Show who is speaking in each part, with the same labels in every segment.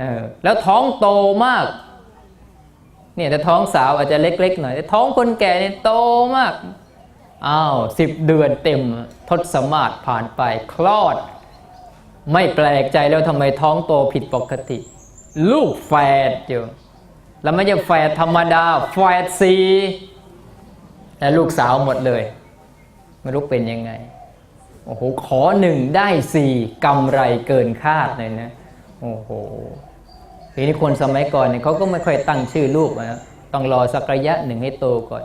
Speaker 1: เออแล้วท้องโตมากเนี่ยแต่ท้องสาวอาจจะเล็กๆหน่อยแต่ท้องคนแก่เนี่ยโตมากอ้าวสิบเดือนเต็มทศมาศผ่านไปคลอด ไม่แปลกใจแล้วทำไมท้องโตผิดปกติ ลูกแฝดอยู่แล้วไม่ใช่แฝดธรรมดาแฝดสีและลูกสาวหมดเลย ไม่รู้เป็นยังไงโอ้โหขอหนึ่งได้สี่กำไรเกินคาดเลยนะ โอ้โหทีนี้คนสมัยก่อนเนี่ยเขาก็ไม่ค่อยตั้งชื่อลูกนะต้องรอสักระยะหนึ่งให้โตก่อน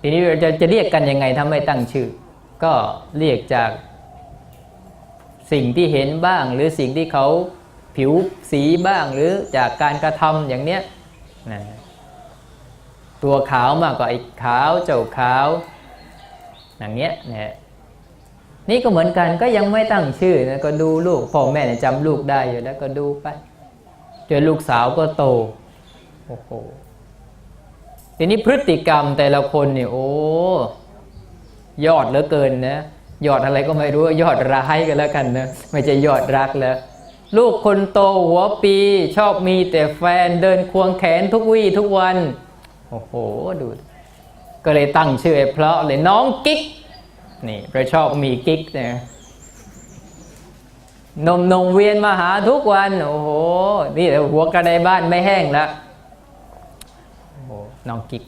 Speaker 1: ทีนี้จะจะเรียกกันยังไงถ้าไม่ตั้งชื่อ ก็เรียกจากสิ่งที่เห็นบ้าง หรือสิ่งที่เขาผิวสีบ้างหรือจากการกระทำอย่างเนี้ยนะตัวขาวมากกว่าไอ้ขาวเจ้าขาวอย่างเนี้ยนะฮะ นี่ก็เหมือนกันก็ยังไม่ตั้งชื่อนะก็ดูลูกพ่อแม่เนี่ยจำลูกได้อยู่แล้วก็ดูไปจนลูกสาวก็โตโอ้โหทีนี้พฤติกรรมแต่ละคนเนี่ยโอ้ยอดเหลือเกินนะยอดอะไรก็ไม่รู้ยอดร้ายกันแล้วกันนะไม่ใช่ยอดรักแล้ว ลูกคนโตหัวปีชอบมีแต่แฟนเดินควงแขนทุกวี่ทุกวัน โอ้โหดู ก็เลยตั้งชื่อไอ้เพราะเลยน้องกิ๊ก นี่เราชอบมีกิ๊กเนี่ยนมนงเวียนมาหาทุกวัน โอ้โห นี่หัวกระไดบ้านไม่แห้งล้วโอ้โหน้องกิ๊ก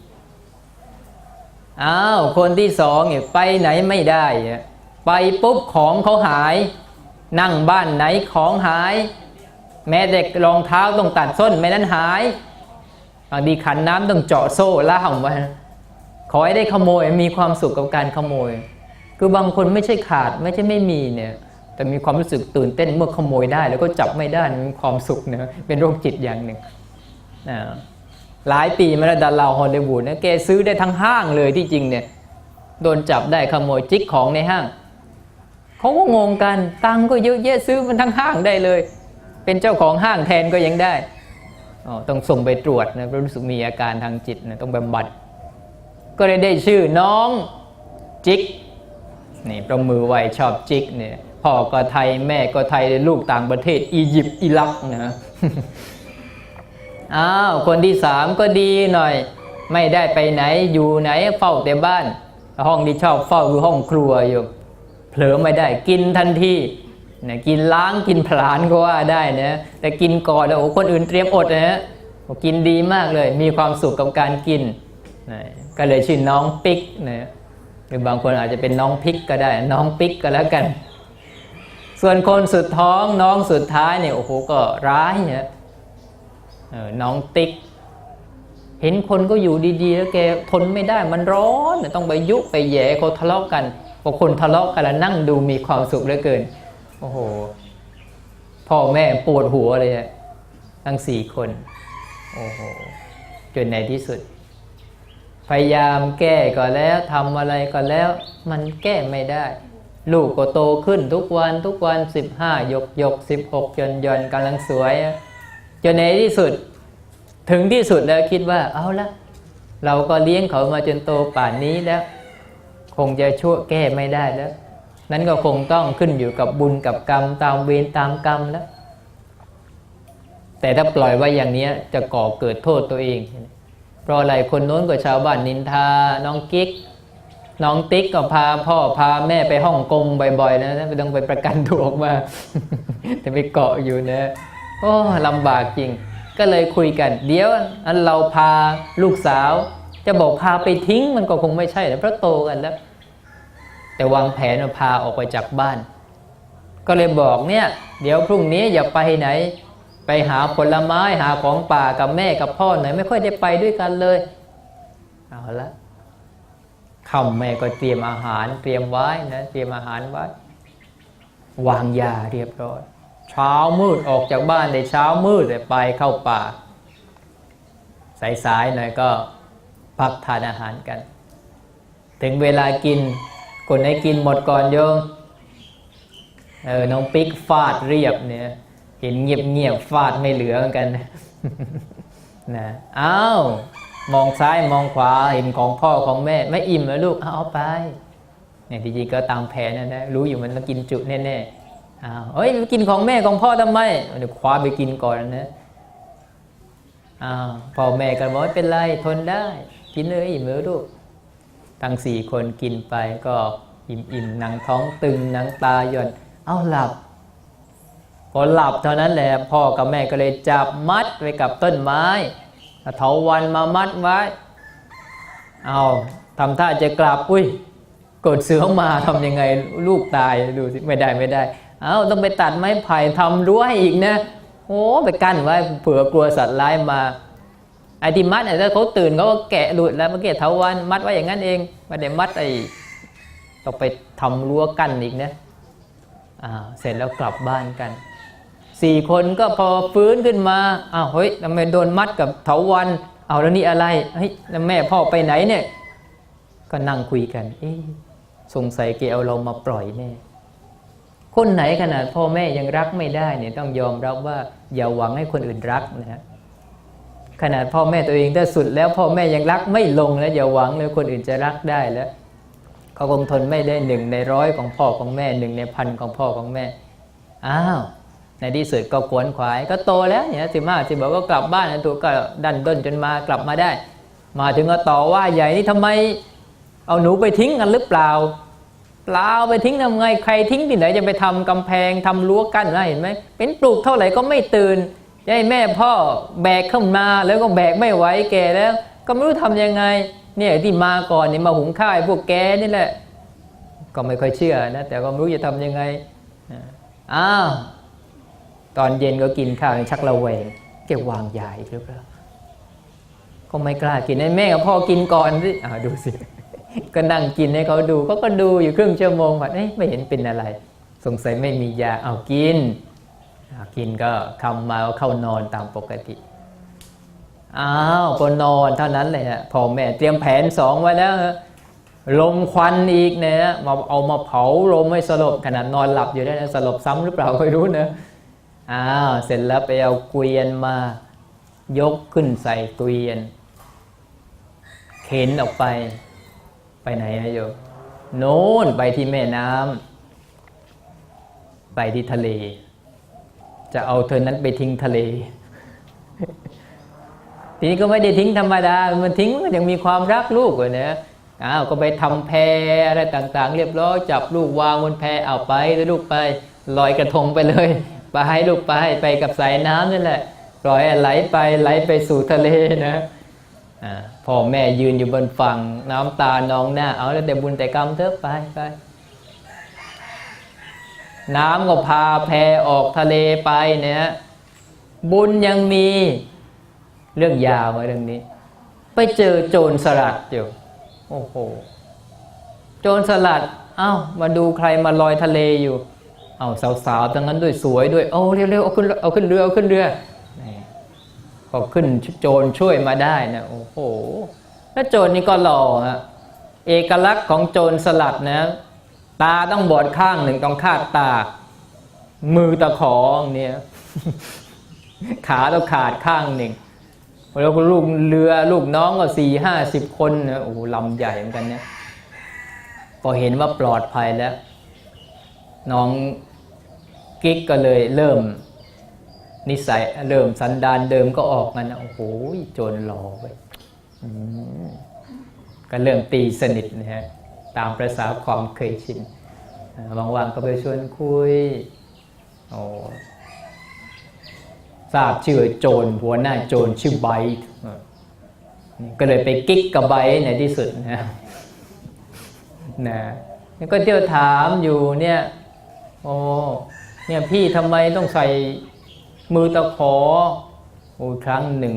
Speaker 1: อ้าว คนที่สองเนี่ยไปไหนไม่ได้เนี่ยไปปุ๊บของเขาหาย นั่งบ้านไหนของหาย แม้เด็กรองเท้าต้องตัดส้นไม่นั้นหายบางทีขันน้ำต้องเจาะโซ่ล่ามไว้ขอให้ได้ขโมยมีความสุขกับการขโมย คือบางคนไม่ใช่ขาดไม่ใช่ไม่มีเนี่ยแต่มีความรู้สึกตื่นเต้นเมื่อขโมยได้ แล้วก็จับไม่ได้มีความสุขเนะเป็นโรคจิตอย่างหนึ่งนะหลายปีมาแล้วดาราฮอลลีวูดนะแกซื้อได้ทั้งห้างเลยที่จริงเนี่ยโดนจับได้ขโมยจิกของในห้างเขาก็งงกันตังค์ก็เยอะแยะซื้อมันทั้งห้างได้เลย เป็นเจ้าของห้างแทนก็ยังได้ออต้องส่งไปตรวจนะเพราะรู้สึกมีอาการทางจิตนะต้องบำบัด ก็เลยได้ชื่อน้องจิก นี่ประมือไวชอบจิกเนี่ยพ่อก็ไทยแม่ก็ไทยลูกต่างประเทศ อียิปต์อิรักนะอ้าวคนที่สามก็ดีหน่อย ไม่ได้ไปไหนอยู่ไหนเฝ้าแต่บ้าน ห้องที่ชอบเฝ้าคือห้องครัวอยู่เผลอไม่ได้กินทันทีนะกินล้างกินผลาญก็ว่าได้นะแต่กินก่อนแล้วโอ้คนอื่นเตรียมอดนะฮะกินดีมากเลย มีความสุขกับการกินนะก็เลยชื่อน้องปิ๊กนะ หรือบางคนอาจจะเป็นน้องพิกก็ได้ น้องปิกก็แล้วกัน ส่วนคนสุดท้องน้องสุดท้ายเนี่ยโอ้โหก็ร้ายเนี่ยน้องติ๊ก เห็นคนก็อยู่ดีๆ แล้วแกทนไม่ได้มันร้อนต้องไปยุไปแย่เขาทะเลาะกันพอคนทะเลาะกันแล้วนั่งดูมีความสุขเหลือเกิน โอ้โหพ่อแม่ปวดหัวเลยอะทั้งสี่คน โอ้โหจนในที่สุด พยายามแก้ก็แล้วทำอะไรก็แล้ว มันแก้ไม่ได้ ลูกก็โตขึ้นทุกวันทุกวัน 15 ยกยก16ยนยนกำลังสวย จนในที่สุด ถึงที่สุดแล้วคิดว่าเอาละเราก็เลี้ยงเขามาจนโตป่านนี้แล้ว คงจะช่วยแก้ไม่ได้แล้ว นั้นก็คงต้องขึ้นอยู่กับบุญกับกรรมตามเวรตามกรรมแล้ว แต่ถ้าปล่อยไว้อย่างนี้จะก่อเกิดโทษตัวเอง เพราะอะไรคนโน้นก็ชาวบ้านนินทา น้องกิ๊ก น้องติ๊กก็พาพ่อพาแม่ไปฮ่องกงบ่อยๆนะไม่ต้องไปประกันตัวออกมา แต่ไปเกาะอยู่นะโอ้ลำบากจริง ก็เลยคุยกัน เดี๋ยวอันเราพาลูกสาว จะบอกพาไปทิ้งมันก็คงไม่ใช่นะเพราะโตกันแล้ว แต่วางแผนว่าพาออกไปจากบ้าน ก็เลยบอกเนี่ย เดี๋ยวพรุ่งนี้อย่าไปไหน ไปหาผลไม้หาของป่ากับแม่กับพ่อหน่อยไม่ค่อยได้ไปด้วยกันเลย เอาละค่ำแม่ก็เตรียมอาหารเตรียมไว้นะเตรียมอาหารไว้ วางยาเรียบร้อย เช้ามืดออกจากบ้านในเช้ามืดไปเข้าป่า สายๆหน่อยก็พักทานอาหารกัน ถึงเวลากินคนไหนกินหมดก่อนโยมเออน้องปิ๊กฟาดเรียบเนี่ย เห็นเงียบเงียบๆฟาดไม่เหลือเหมือนกันนะอ้าวมองซ้ายมองขวาเห็นของพ่อของแม่ ไม่อิ่มแล้วลูกเอาเอาไปเนี่ยจริงๆก็ตามแผนนะนะรู้อยู่มันต้องกินจุแน่อ้าวเฮ้ยไปกินของแม่ของพ่อทำไมเดี๋ยวคว้าไปกินก่อนนะอ้าวพ่อแม่ก็บอกไม่เป็นไรทนได้ กินเลยอิ่มเลยลูกทั้งสี่คนกินไปก็อิ่มอิ่มๆหนังท้องตึงหนังตาหย่อนเอ้าหลับ พอหลับเท่านั้นแหละพ่อกับแม่ก็เลยจับมัดไว้กับต้นไม้เอาเถาวันมามัดไว้ เอาทำท่าจะกลับอุ้ยกดเสือมาทำยังไงลูกตายดูสิไม่ได้ไม่ได้ เอาต้องไปตัดไม้ไผ่ทำรั้วอีกนะโอ้ไปกั้นไว้เผื่อกลัวสัตว์ร้ายมาไอ้ที่มัดเนี่ยถ้าเขาตื่นเขาก็แกะหลุดแล้วเมื่อกี้เถาวันมัดไว้อย่างนั้นเองไม่ได้มัดไอ้ต้องไปทำรั้วกั้นอีกนะอ่าเสร็จแล้วกลับบ้านกัน สี่คนก็พอฟื้นขึ้นมาอ้าวเฮ้ยทำไมโดนมัดกับเถาวันเอาแล้วนี่อะไรเฮ้ยแล้วแม่พ่อไปไหนเนี่ย ก็นั่งคุยกันเอ๊สงสัยแกเอาเรามาปล่อยแน่คนไหนขนาดพ่อแม่ยังรักไม่ได้เนี่ยต้องยอมรับว่าอย่าหวังให้คนอื่นรักนะฮะขนาดพ่อแม่ตัวเองถ้าสุดแล้วพ่อแม่ยังรักไม่ลงแล้วอย่าหวังเลยคนอื่นจะรักได้แล้วเขาคงทนไม่ได้หนึ่งในร้อยของพ่อของแม่หนึ่งในพันของพ่อของแม่อ้าว ในที่สุดก็ขวนขวายก็โตแล้วเนี่ยสิบห้าสิบบอกก็กลับบ้านนะตัวก็ดันด้นจนมากลับมาได้ มาถึงก็ต่อว่าใหญ่นี่ทำไมเอาหนูไปทิ้งกันหรือเปล่า เปล่าไปทิ้งทำไงใครทิ้งที่ไหนจะไปทำกำแพงทำรั้วกั้นนะเห็นไหมเป็นปลูกเท่าไหร่ก็ไม่ตื่นจะให้แม่พ่อแบกเข้ามาแล้วก็แบกไม่ไหวแกแล้ว ก็ไม่รู้ทำยังไงเนี่ยที่มาก่อนเนี่ยมาหุงข้าวให้พวกแกนี่แหละ ก็ไม่ค่อยเชื่อนะแต่ก็ไม่รู้จะทำยังไงอ้าว ตอนเย็นก็กินข้าวชักระแวงแกวางยาอีกหรือเปล่าก็ไม่กล้ากินให้แม่กับพ่อกินก่อนสิอ่าดูสิ ก็นั่งกินให้เขาดูเขาก็ดูอยู่ครึ่งชั่วโมงว่าเอ๊ะไม่เห็นเป็นอะไร สงสัยไม่มียาเอากินอ่ากินก็คำมาก็เข้านอนตามปกติอ้าวก็นอนเท่านั้นเลยฮะพ่อแม่เตรียมแผนสองไว้แล้วฮะลมควันอีกเนี่ยมาเอามาเผาลมให้สลบขนาดนอนหลับอยู่ได้นะสลบซ้ำหรือเปล่าไม่รู้นะ อ้าวเสร็จแล้วไปเอาเกวียนมา ยกขึ้นใส่เกวียน เข็นออกไป ไปไหนนะโยมโน่นไปที่แม่น้ำไปที่ทะเล จะเอาเธอนั้นไปทิ้งทะเล ทีนี้ก็ไม่ได้ทิ้งธรรมดา มันทิ้งมันยังมีความรักลูกเลยนะอ้าวก็ไปทำแพอะไรต่างๆ เรียบร้อยจับลูกวางบนแพเอาไปแล้วลูกไปลอยกระทงไปเลย ไปให้ลูกไปไปกับสายน้ำนั่แหละปล่อยไหลไปไหลไปสู่ทะเลนะพ่อแม่ยืนอยู่บนฝั่งน้ำตานองหน้า เอาแต่บุญแต่กรรมเถอะไปไปน้ำก็พาแพออกทะเลไปเนี่ยบุญยังมีเรื่องยาวมาเรื่องนี้ ไปเจอโจรสลัดอยู่โอ้โหโจรสลัด เอ้ามาดูใครมาลอยทะเลอยู่ เอาสาวๆทั้งนั้นด้วยสวยด้วยโอ้เร็วๆเอาขึ้นเอาขึ้นเรือเอาขึ้นเรือพอขึ้นโจรช่วยมาได้นะโอ้โหแล้วโจรนี่ก็หล่อฮะเอกลักษณ์ของโจรสลัดนะ ตาต้องบอดข้างหนึ่งต้องคาดตา มือตะของเนี่ยขาต้องขาดข้างหนึ่งแล้วก็ลูกเรือลูกน้องก็สี่ห้าสิบคนนะโอ้ลำใหญ่เหมือนกันเนี่ยพอเห็นว่าปลอดภัยแล้ว น้อง กิ๊กก็เลยเริ่มนิสัยเริ่มสันดานเดิมก็ออกกันะโอ้โหโจรหล่อไปก็เริ่มตีสนิทนะฮะตามประษาความเคยชินอ่าว่างๆก็ไปชวนคุยโอ้ทราบชื่อโจรหัวหน้าโจรชื่อไบท์ก็เลยไปกิ๊กกับไบท์ในที่สุดนะนะก็เที่ยวถามอยู่เนี่ย โอ้ เนี่ยพี่ทำไมต้องใส่มือตะขอโอ้ครั้งหนึ่ง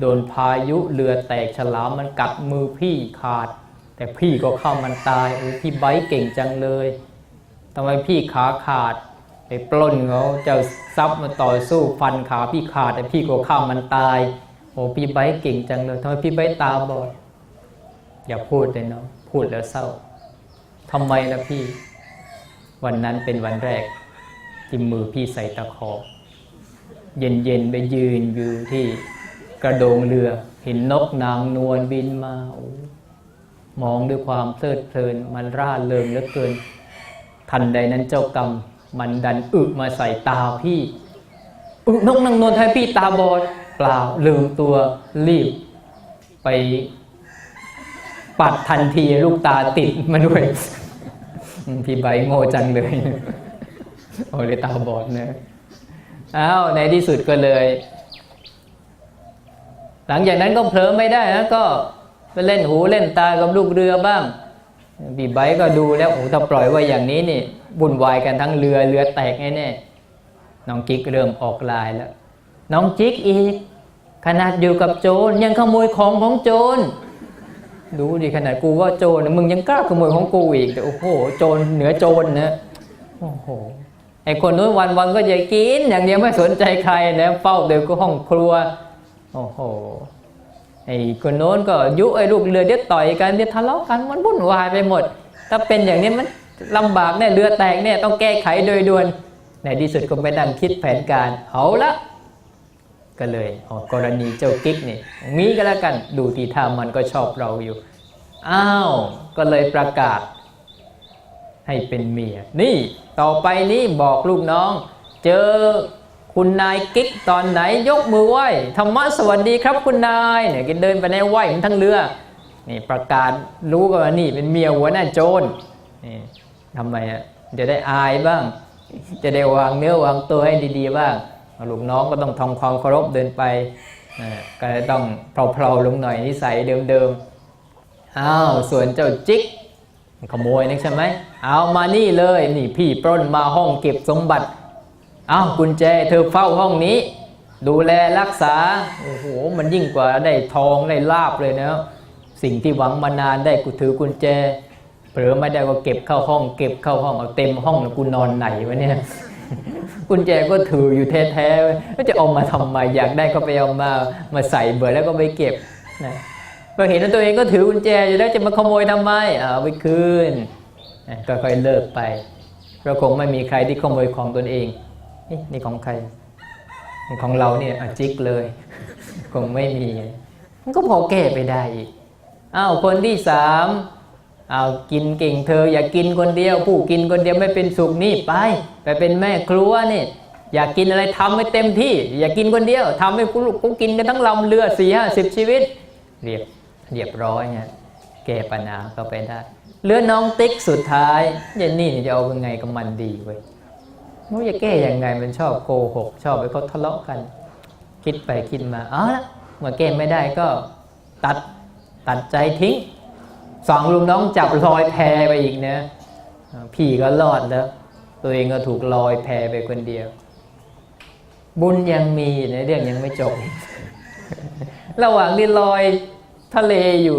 Speaker 1: โดนพายุเรือแตกฉลามมันกัดมือพี่ขาด แต่พี่ก็เข้ามันตายโอ้พี่ไบท์เก่งจังเลยทำไมพี่ขาขาดไปปล้นเขาเจ้าทรัพย์มาต่อสู้ฟันขาพี่ขาดแต่พี่ก็ข้ามมันตายโอ้พี่ไบร์เก่งจังเลยทำไมพี่ไบร์ตาบอดอย่าพูดเลยเนาะพูดแล้วเศร้าทำไมล่ะพี่ วันนั้นเป็นวันแรก ที่มือพี่ใส่ตะขอ เย็นๆไปยืนอยู่ที่กระโดงเรือ เห็นนกนางนวลบินมาอมองด้วยความเพลิดเพลิน มันร่าเริงเหลือเกิน ทันใดนั้นเจ้ากรรม มันดันอึมาใส่ตาพี่อึนกนางนวลทำให้พี่ตาบอดเปล่าลืมตัวรีบไปปัดทันทีลูกตาติดมาด้วยพี่ใบโง่จังเลย โอ้เลยตาบอดนะอ้าวในที่สุดก็เลย หลังจากนั้นก็เผลอไม่ได้นะก็ไปเล่นหูเล่นตากับลูกเรือบ้างบีไบก็ดูแล้วโอ้ถ้าปล่อยไว้อย่างนี้นี่บุ่นวายกันทั้งเรือเรือแตกแน่ๆน้องจิ๊กเริ่มออกลายแล้ว น้องจิ๊กอีก ขนาดอยู่กับโจรยังขโมยของของโจรดูดิขนาดกูว่าโจรนมึงยังกล้าขโมยของกูอีกแต่โอ้โห โจรเหนือโจรนะโอ้โห ไอ้คนนู้นวันวันๆก็จะกิน อย่างเดียวไม่สนใจใครนะเฝ้าเดี๋ยวก็ห้องครัวโอ้โหไอ้คนโน้นก็ยุไอ้ลูกเรือเดี๋ยวต่อยกันเดี๋ยวทะเลาะกันมันวุ่นวายไปหมด ถ้าเป็นอย่างนี้มันลำบากเนี่ยเรือแตกเนี่ยต้องแก้ไขโดยด่วนในที่สุดก็ไปนั่งคิดแผนการเอาละก็เลยอ๋อกรณีเจ้ากิ๊กนี่มีก็แล้วกันดูทีท่ามันก็ชอบเราอยู่อ้าวก็เลยประกาศ ให้เป็นเมีย นี่ต่อไปนี้บอกลูกน้อง เจอคุณนายกิ๊กตอนไหนยกมือไหว้ธรรมะสวัสดีครับคุณนายเนี่ยกินเดินไปในไหว้มันทั้งเรือนี่ประกาศรู้กันว่านี่เป็นเมียหัวหน้าโจรนี่ทำไมอะจะได้อายบ้าง จะได้วางเนื้อวางตัวให้ดีๆบ้างลูกน้องก็ต้องทำความเคารพเดินไปอ่ก็ต้องเพลาๆลงหน่อยนิสัยเดิมๆอ้าวส่วนเจ้าจิ๊ก ขโมยนึกใช่ไหมเอามานี่เลยนี่พี่ปล้นมาห้องเก็บสมบัติ เอากุญแจเธอเฝ้าห้องนี้ ดูแลรักษาโอ้โหมันยิ่งกว่าได้ทองได้ลาบเลยนะสิ่งที่หวังมานานได้กูถือกุญแจ เผลอไม่ได้ก็เก็บเข้าห้อง เก็บเข้าห้องเอาเต็มห้องแล้วกูนอนไหนวะเนี่ยกุญแจก็ถืออยู่แท้ๆแล้วจะเอามาทำไมอยากได้ก็ไปเอามามาใส่เบื่อแล้วก็ไปเก็บนะ พอเห็นว่าตัวเองก็ถือกุญแจอยู่แล้วจะมาขโมยทำไมเอาไปคืนก็ค่อยเลิกไปเราคงไม่มีใครที่ขโมยของตนเองนี่นี่ของใคร ของเราเนี่ยอจิกเลย คงไม่มีมันก็พอแก้ไปได้อีกอ้าวคนที่สามเอากินเก่งเธอ อย่ากินคนเดียว ผู้กินคนเดียวไม่เป็นสุขนี่ไป ไปเป็นแม่ครัวนี่อยากกินอะไรทำให้เต็มที่ อย่ากินคนเดียวทำให้กูกูกินกันทั้งลำเรือสี่ห้าสิบชีวิตเรียบ เรียบร้อยเนี่ยแก้ปัญหาก็ไปได้เหลือน้องติ๊กสุดท้ายเยนนี่จะเอายังไงกับมันดีเว้ยไม่รู้จะแก้ยังไงมันชอบโกหก ชอบไปเขาทะเลาะกัน คิดไปคิดมาเอาละเมื่อแก้ไม่ได้ก็ตัดตัดใจทิ้งสองลุงน้องจับลอยแพไปอีกนะพี่ก็รอดแล้ว ตัวเองก็ถูกลอยแพไปคนเดียว บุญยังมีในเรื่องยังไม่จบ ระหว่างที่ลอย ทะเลอยู่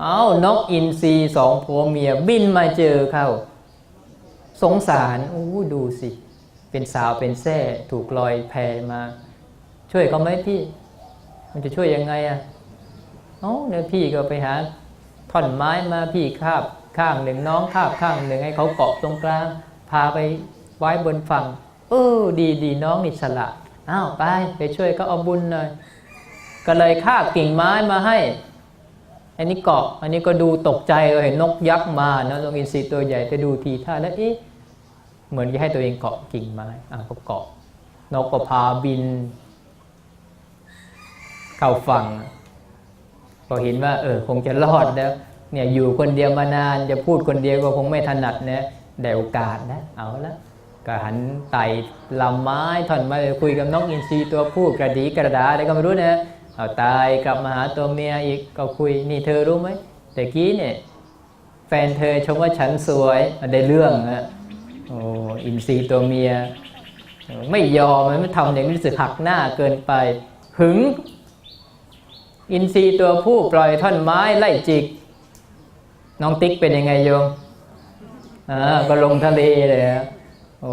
Speaker 1: เอา้านกอินทรีสองผัวเมียบินมาเจอเขาสงสารอู้ดูสิ เป็นสาวเป็นแท่ถูกลอยแพมา ช่วยเขาไหมพี่ มันจะช่วยยังไงอะ่ะเอ้าเดี๋ยวพี่ก็ไปหาท่อนไม้มาพี่คาบข้างหนึ่งน้องคาบข้างหนึ่งให้เขาเกาะตรงกลาง พาไปไว้บนฝั่ง เออดีดีน้องนี่ฉลาดอ้าวไปไปช่วยเขาเอาบุญหน่อยก็เลยคาบกิ่งไม้มาให้ อันนี้เกาะ อันนี้ก็ดูตกใจเลยเห็นนกยักษ์มานะนกอินทรีตัวใหญ่ไปดูทีท่าแล้วเอ๊ะเหมือนจะให้ตัวเองเกาะกิ่งไม้อะก็เกาะนกก็พาบิน เข้าฝั่งพอเห็นว่า เออ คงจะรอดแล้ว เนี่ยอยู่คนเดียวมานานจะพูดคนเดียวก็คงไม่ถนัดนะได้โอกาสนะเอาละก็หันไต่ลำไม้ท่อนไม้คุยกับนกอินทรีตัวผู้กระดีกระดาอะไรก็ไม่รู้นะ เอาตายกลับมาหาตัวเมียอีกก็คุยนี่เธอรู้ไหมแต่กี้เนี่ยแฟนเธอชมว่าฉันสวยได้เรื่องนะโอ้อินทรีตัวเมีย ไม่ยอมมันไม่ทำอย่างนี้รู้สึกหักหน้าเกินไปหึง อินทรีตัวผู้ปล่อยท่อนไม้ไล่จิก น้องติ๊กเป็นยังไงโยมอ่าก็ลงทะเลเลยนะโอ้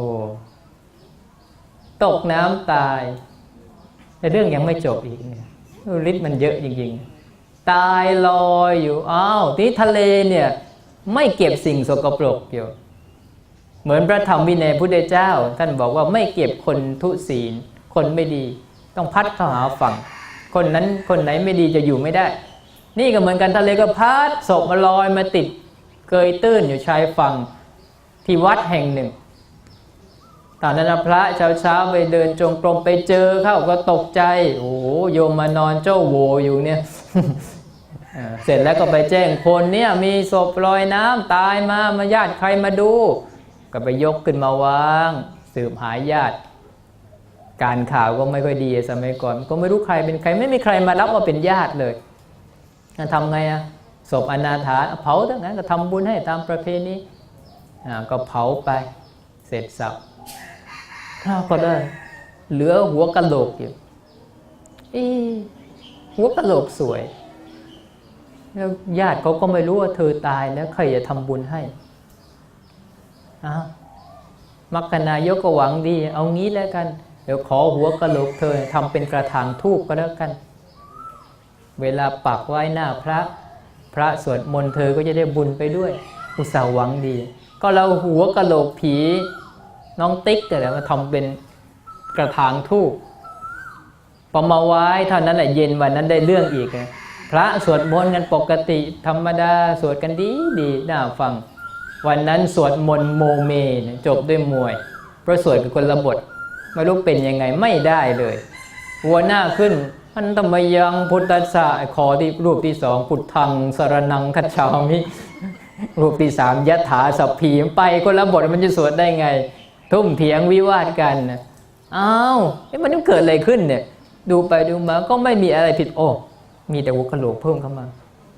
Speaker 1: ตกน้ำตายแต่เรื่องยังไม่จบอีกเนี่ย ฤทธิ์มันเยอะจริงๆ ตายลอยอยู่อ้าวที่ทะเลเนี่ยไม่เก็บสิ่งสกปรกอยู่เหมือนพระธรรมวินัยพุทธเจ้า ท่านบอกว่าไม่เก็บคนทุศีล คนไม่ดี ต้องพัดเข้าหาฝั่ง คนนั้นคนไหนไม่ดีจะอยู่ไม่ได้ นี่ก็เหมือนกันทะเลก็พัดศพมาลอยมาติด เกยตื้นอยู่ชายฝั่งที่วัดแห่งหนึ่ง ตอนนั้นพระเช้าเช้าไปเดินจงกรมไปเจอเข้าก็ตกใจ โอ้โหโยมมานอนเจ้าโวอยู่เนี่ยเสร็จแล้วก็ไปแจ้งคนเนี่ยมีศพลอยน้ำตายมามาญาติใครมาดู ก็ไปยกขึ้นมาวาง สืบหายญาติ การข่าวก็ไม่ค่อยดีสมัยก่อน ก็ไม่รู้ใครเป็นใครไม่มีใครมารับว่าเป็นญาติเลยทำไงอะศพอนาถาเผาทั้งนั้นก็ทำบุญให้ตามประเพณีก็เผาไปเสร็จสับ ข้าวก็ได้ เหลือหัวกะโหลกอยู่อ๊ะหัวกะโหลกสวย แล้วญาติเขาก็ไม่รู้ว่าเธอตายแล้วใครจะทำบุญให้อ้าวมักคณายกก็หวังดี เอางี้แล้วกัน เดี๋ยวขอหัวกะโหลกเธอทำเป็นกระถางทูบก็แล้วกัน เวลาปักไว้หน้าพระ พระสวดมนต์เธอก็จะได้บุญไปด้วย อุตส่าห์หวังดี ก็เราหัวกะโหลกผี น้องติ๊กแต่ละมาทำเป็นกระถางทูบพอมาไว้เท่านั้นแหละเย็นวันนั้นได้เรื่องอีกนะพระสวดมนต์กันปกติธรรมดาสวดกันดีดีน่าฟัง วันนั้นสวดมนต์โมเมจบด้วยมวยเพราะสวดกับคนละบทไม่รู้เป็นยังไงไม่ได้เลยหัวหน้าขึ้นอันตมยังพุทธสสะขอที่รูปที่สองพุทธังสรนังคัจฉามิรูปที่สามยะถาสัพพีไปคนละบทมันจะสวดได้ไง ทุ่มเถียงวิวาทกันนะอ้าวมันเกิดอะไรขึ้นเนี่ย ดูไปดูมาก็ไม่มีอะไรผิดโอ้มีแต่วกะโหลกเพิ่มเข้ามา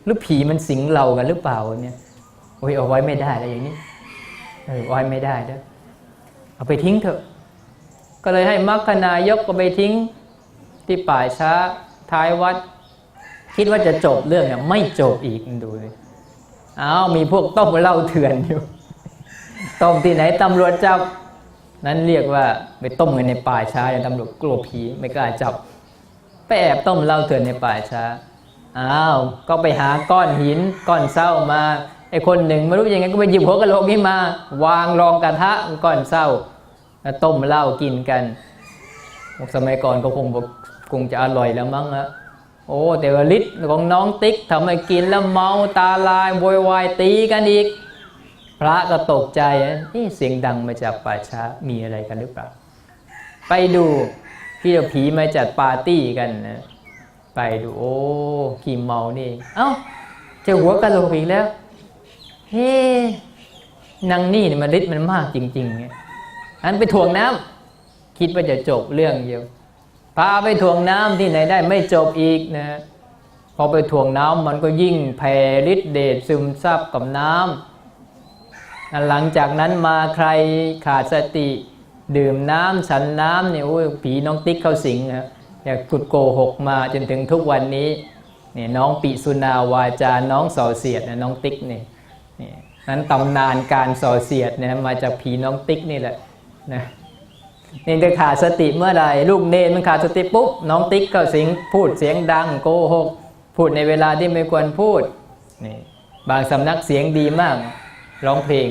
Speaker 1: หรือผีมันสิงเรากันหรือเปล่าเนี่ยโอ้ยเอาไว้ไม่ได้แล้วอย่างนี้เออไว้ไม่ได้เด้อเอาไปทิ้งเถอะ ก็เลยให้มัคคนายกก็ไปทิ้งที่ป่าช้าท้ายวัด คิดว่าจะจบเรื่องเนี่ยไม่จบอีกดูเลยอ้าวมีพวกต้มเหล้าเถื่อนอยู่ต้มที่ไหนตำรวจจับ นั้นเรียกว่าไปต้มกันในป่าช้าอย่างตำรวจกลัวผีไม่กล้าจับ ไปแอบต้มเหล้าเถื่อนในป่าช้า อ้าว ก็ไปหาก้อนหินก้อนเศร้ามาไอคนหนึ่งไม่รู้ยังไงก็ไปหยิบหัวกะโหลกนี้มา วางรองกระทะก้อนเศร้าต้มเหล้ากินกันสมัยก่อนก็คงบอกคงจะอร่อยแล้วมั้งนะโอ้แต่ว่าฤทธิ์ของน้องติ๊กทำให้กินแล้วเมาตาลายโวยวายตีกันอีก พระก็ตกใจนี่เสียงดังมาจากป่าช้ามีอะไรกันหรือเปล่า ไปดูพี่เอาผีมาจัดปาร์ตี้กันนะไปดูโอ้ขี่เมานี่ เองเอ้าเจอหัวกระโหลกอีกแล้ว เฮ้นางนี่เนี่ยมันฤทธิ์มันมากจริงๆไงอันไปถ่วงน้ำคิดว่าจะจบเรื่องเดียวพาไปถ่วงน้ำที่ไหนได้ไม่จบอีกนะพอไปถ่วงน้ำมันก็ยิ่งแผ่ฤทธิ์เดชซึมซับกับน้ำ หลังจากนั้นมาใครขาดสติดื่มน้ำฉันน้ำเนี่ยโอ้ยผีน้องติ๊กเข้าสิงนะอยากกุดโกหกมาจนถึงทุกวันนี้เนี่ยน้องปิสุนาวาจาน้องส่อเสียดนะน้องติ๊กเนี่ยนี่นั้นตำนานการส่อเสียดเนี่ยมาจากผีน้องติ๊กนี่แหละนะเนี่ยจะขาดสติเมื่อไหร่ลูกเนนมันขาดสติปุ๊บน้องติ๊กก็สิงพูดเสียงดังโกหกพูดในเวลาที่ไม่ควรพูดนี่บางสำนักเสียงดีมาก ร้องเพลง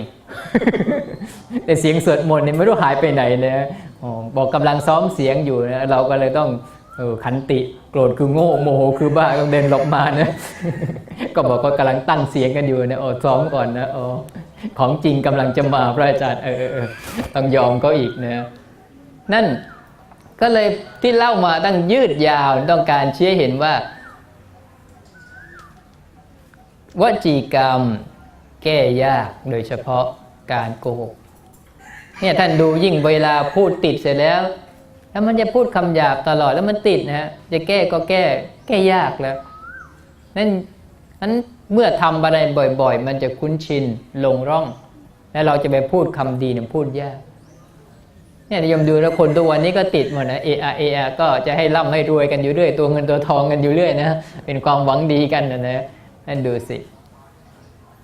Speaker 1: แต่เสียงสวดมนต์เนี่ยไม่รู้หายไปไหนเลยนะอ๋อบอกกำลังซ้อมเสียงอยู่นะเราก็เลยต้องเออขันติโกรธคือโง่โมโหคือบ้าต้องเดินหลบมานะก็บอกว่ากำลังตั้งเสียงกันอยู่นะโอ้ซ้อมก่อนนะโอ้ของจริงกำลังจะมาพระอาจารย์เออเออเออต้องยอมก็อีกนะนั่นก็เลยที่เล่ามาตั้งยืดยาวต้องการชี้ให้เห็นว่าวจีกรรม แก้ยากโดยเฉพาะการโกหกเนี่ยท่านดูยิ่งเวลาพูดติดเสร็จแล้ว แล้วมันจะพูดคำหยาบตลอดแล้วมันติดนะฮะจะแก้ก็แก้แก้ยากแล้วนั่นนั้นเมื่อทำอะไรบ่อย ๆ มันจะคุ้นชินลงร่อง แล้วเราจะไปพูดคำดีเนี่ยพูดยากเนี่ยยมดูแล้วคนตัววันนี้ก็ติดหมดนะเออเออก็จะให้ร่ำให้รวยกันอยู่เรื่อยตัวเงินตัวทองกันอยู่เรื่อยนะเป็นความหวังดีกันนะนะนั่นดูสิ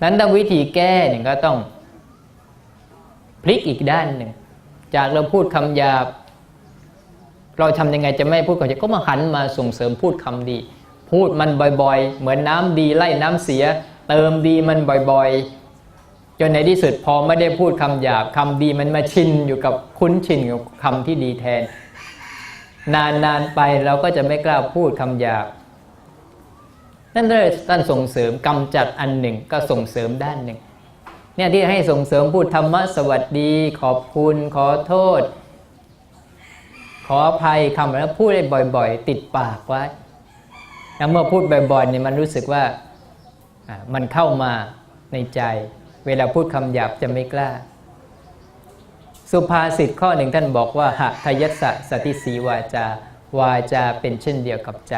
Speaker 1: นั้นต้องวิธีแก้เนี่ยก็ต้อง พลิกอีกด้านหนึ่งจากเราพูดคำหยาบ เราทำยังไงจะไม่พูดคำหยาบก็มาหันมาส่งเสริมพูดคำดี พูดมันบ่อยๆ เหมือนน้ำดีไล่น้ำเสีย เติมดีมันบ่อยๆ จนในที่สุดพอไม่ได้พูดคำหยาบคำดีมันมาชินอยู่กับคุ้นชินกับคำที่ดีแทน นานๆไปเราก็จะไม่กล้าพูดคำหยาบ นั่นเลยท่านส่งเสริมกำจัดอันหนึ่งก็ส่งเสริมด้านหนึ่งเนี่ยที่ให้ส่งเสริมพูดธรรมะสวัสดี ขอบคุณขอโทษ ขออภัยคำแล้วพูดได้บ่อย ๆ ติดปากไว้แล้วเมื่อพูดบ่อยๆเนี่ยมันรู้สึกว่าอ่ามันเข้ามาในใจ เวลาพูดคำหยาบจะไม่กล้า สุภาษิตข้อหนึ่งท่านบอกว่าหะทยัสสะสติสีวาจา วาจาเป็นเช่นเดียวกับใจ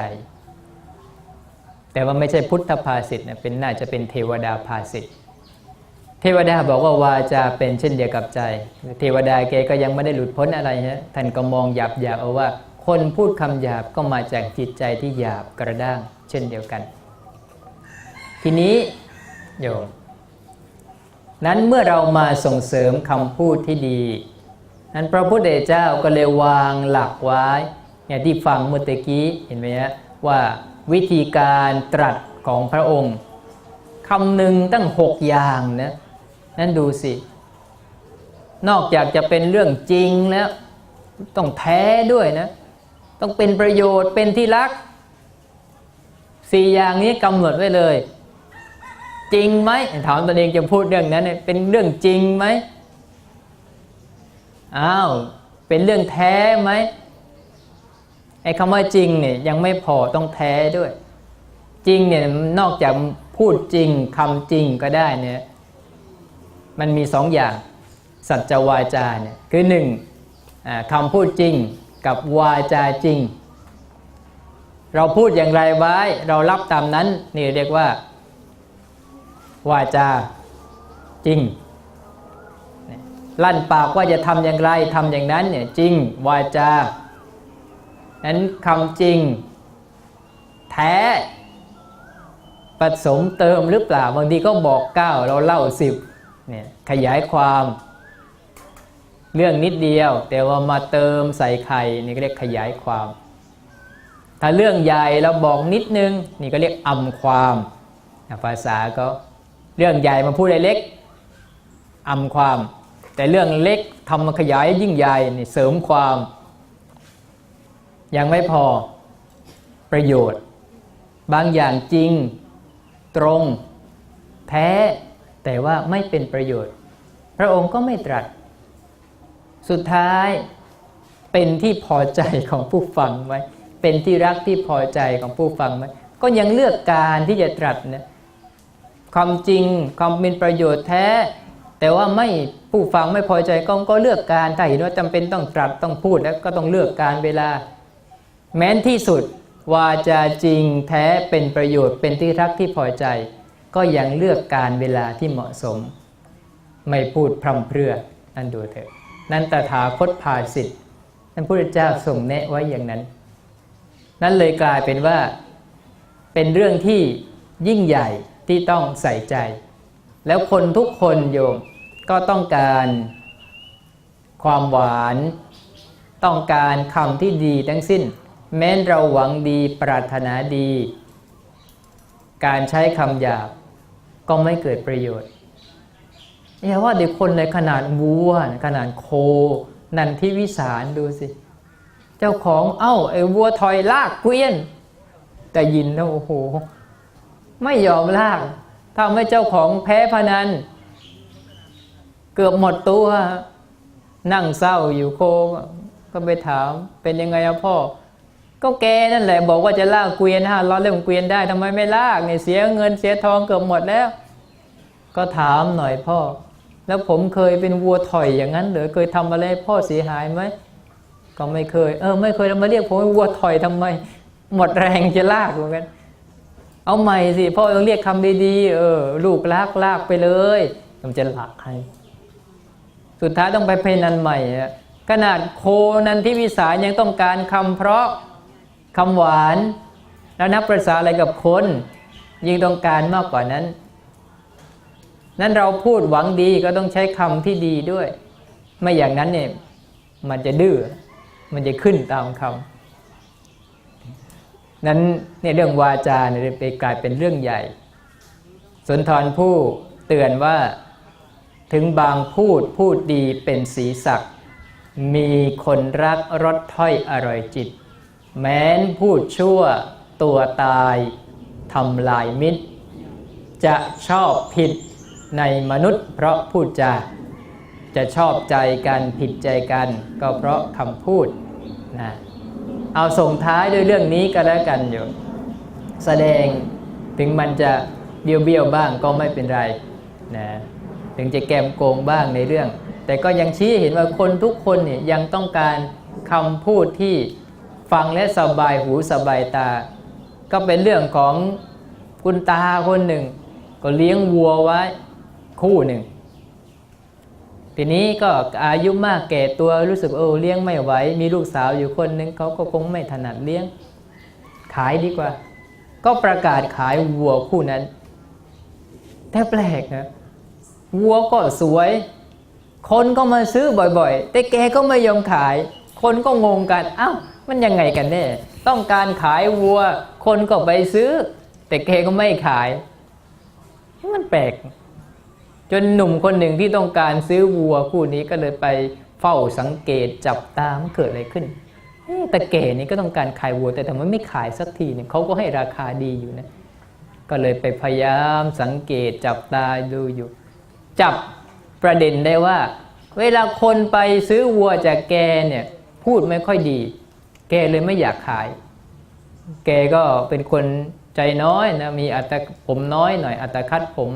Speaker 1: แต่ว่าไม่ใช่พุทธภาษิตนะเป็นน่าจะเป็นเทวดาภาษิตเทวดาบอกว่าวาจาเป็นเช่นเดียวกับใจ เทวดาแกก็ยังไม่ได้หลุดพ้นอะไรนะท่านก็มองหยาบหยาบเอาว่า คนพูดคำหยาบก็มาจากจิตใจที่หยาบกระด้าง เช่นเดียวกัน ทีนี้โยมนั้นเมื่อเรามาส่งเสริมคำพูดที่ดี นั้นพระพุทธเจ้าก็เลยวางหลักไว้อย่างที่ฟังเมื่อกี้เห็นไหมฮะว่า วิธีการตรัสของพระองค์คำหนึ่งตั้งหกอย่างนะนั่นดูสิ นอกจากจะเป็นเรื่องจริงแล้วต้องแท้ด้วยนะ ต้องเป็นประโยชน์เป็นที่รักสี่อย่างนี้กำหนดไว้เลย จริงไหมถามตัวเองจะพูดเรื่องนั้นเนี่ยเป็นเรื่องจริงไหมอ้าวเป็นเรื่องแท้ไหม ไอ้คำว่าจริงเนี่ยยังไม่พอต้องแท้ด้วย จริงเนี่ยนอกจากพูดจริงคำจริงก็ได้เนี่ยมันมีสองอย่างสัจวาจาเนี่ยคือหนึ่งคำพูดจริงกับวาจาจริง เราพูดอย่างไรไว้เรารับตามนั้นนี่เรียกว่า วาจาจริงลั่นปากว่าจะทำอย่างไรทำอย่างนั้นเนี่ยจริงวาจา นั้นคำจริง แท้ผสมเติมหรือเปล่า บางทีก็บอกเก้าเราเล่าสิบเนี่ยขยายความ เรื่องนิดเดียว แต่ว่ามาเติมใส่ไข่นี่ก็เรียกขยายความ ถ้าเรื่องใหญ่เราบอกนิดนึง นี่ก็เรียกอำความ ภาษาก็เรื่องใหญ่มาพูดเล็กอำความ แต่เรื่องเล็กทำมาขยายยิ่งใหญ่นี่เสริมความ ยังไม่พอประโยชน์ บางอย่างจริง ตรง แท้ แต่ว่าไม่เป็นประโยชน์ พระองค์ก็ไม่ตรัส สุดท้ายเป็นที่พอใจของผู้ฟังไหมเป็นที่รักที่พอใจของผู้ฟังไหมก็ยังเลือกการที่จะตรัสนะความจริงความเป็นประโยชน์แท้ แต่ว่าไม่ผู้ฟังไม่พอใจก็ก็เลือกการถ้าเห็นว่าจำเป็นต้องตรัสต้องพูดแล้วก็ต้องเลือกการเวลา แม้นที่สุดวาจาจริงแท้เป็นประโยชน์เป็นที่รักที่พอใจ ก็ยังเลือกการเวลาที่เหมาะสม ไม่พูดพร่ำเพรื่อนั่นดูเถอะ นั่นตถาคตภาสิทธิ์ท่านพระเจ้าทรงแนะไว้อย่างนั้น นั่นเลยกลายเป็นว่าเป็นเรื่องที่ยิ่งใหญ่ที่ต้องใส่ใจ แล้วคนทุกคนโยมก็ต้องการความหวาน ต้องการคำที่ดีทั้งสิ้น แม้เราหวังดีปรารถนาดี การใช้คำหยาบก็ไม่เกิดประโยชน์อย่าว่าเด็กคนในขนาดวัวขนาดโค นันที่วิสารดูสิ เจ้าของเอ้าไอ้วัวถอยลากเกวียน แต่ยินแล้วโอ้โห ไม่ยอมลากทำให้เจ้าของแพ้พนัน เกือบหมดตัว นั่งเศร้าอยู่โคก็ไปถามเป็นยังไงอะพ่อ ก็แกนั่นแหละบอกว่าจะลากเกวียนห้าร้อยเล่มเกวียนได้ทำไมไม่ลากเนี่ยเสียเงินเสียทองเกือบหมดแล้ว ก็ถามหน่อยพ่อ แล้วผมเคยเป็นวัวถอยอย่างนั้นหรือเคยทำอะไรพ่อเสียหายไหมก็ไม่เคย เออ ไม่เคยแล้วมาเรียกผมวัวถอยทำไม หมดแรงจะลากเหมือนกันเอาใหม่สิพ่อต้องเรียกคำดีๆเออลูกลากลากไปเลยมันจะหลักให้สุดท้ายต้องไปเพนันใหม่อะขนาดโคนันที่วิสายังต้องการคำเพราะ คำหวาน แล้วนับประษาอะไรกับคน ยิ่งต้องการมากกว่านั้น นั้นเราพูดหวังดีก็ต้องใช้คำที่ดีด้วย ไม่อย่างนั้นเนี่ยมันจะดื้อมันจะขึ้นตามคำนั้นเนี่ยเรื่องวาจาเนี่ยไปกลายเป็นเรื่องใหญ่สุนทรผู้เตือนว่าถึงบางพูดพูดดีเป็นสีสัก มีคนรักรสถ้อยอร่อยจิต แม้นพูดชั่วตัวตายทำลายมิตร จะชอบผิดในมนุษย์ เพราะพูดจาจะชอบใจกันผิดใจกัน ก็เพราะคำพูดนะเอาส่งท้ายด้วยเรื่องนี้ก็แล้วกันโยมแสดงถึงมันจะเบี้ยวเบี้ยวบ้างก็ไม่เป็นไรนะถึงจะแกมโกงบ้างในเรื่อง แต่ก็ยังชี้เห็นว่าคนทุกคนเนี่ยยังต้องการคำพูดที่ ฟังและสบายหูสบายตา ก็เป็นเรื่องของคุณตาคนหนึ่ง ก็เลี้ยงวัวไว้คู่หนึ่ง ทีนี้ก็อายุมากแก่ตัวรู้สึกเออเลี้ยงไม่ไหว มีลูกสาวอยู่คนหนึ่งเขาก็คงไม่ถนัดเลี้ยง ขายดีกว่า ก็ประกาศขายวัวคู่นั้นแต่แปลกนะวัวก็สวย คนก็มาซื้อบ่อยๆ แต่แกก็ไม่ยอมขาย คนก็งงกันอ้าวมันยังไงกันแน่ต้องการขายวัว คนก็ไปซื้อ แต่แกก็ไม่ขาย มันแปลก จนหนุ่มคนหนึ่งที่ต้องการซื้อวัวคู่นี้ก็เลยไปเฝ้าสังเกตจับตามนเกิดอะไรขึ้นเอ๊ะแต่แกนี่ก็ต้องการขายวัว แต่ทำไมไม่ขายสักทีเนี่ยเขาก็ให้ราคาดีอยู่นะ ก็เลยไปพยายามสังเกตจับตาดูอยู่ จับประเด็นได้ว่า เวลาคนไปซื้อวัวจากแกเนี่ย พูดไม่ค่อยดี แกเลยไม่อยากขาย แกก็เป็นคนใจน้อยนะมีอัตผมน้อยหน่อยอัตคัดผม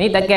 Speaker 1: นี่แต่แก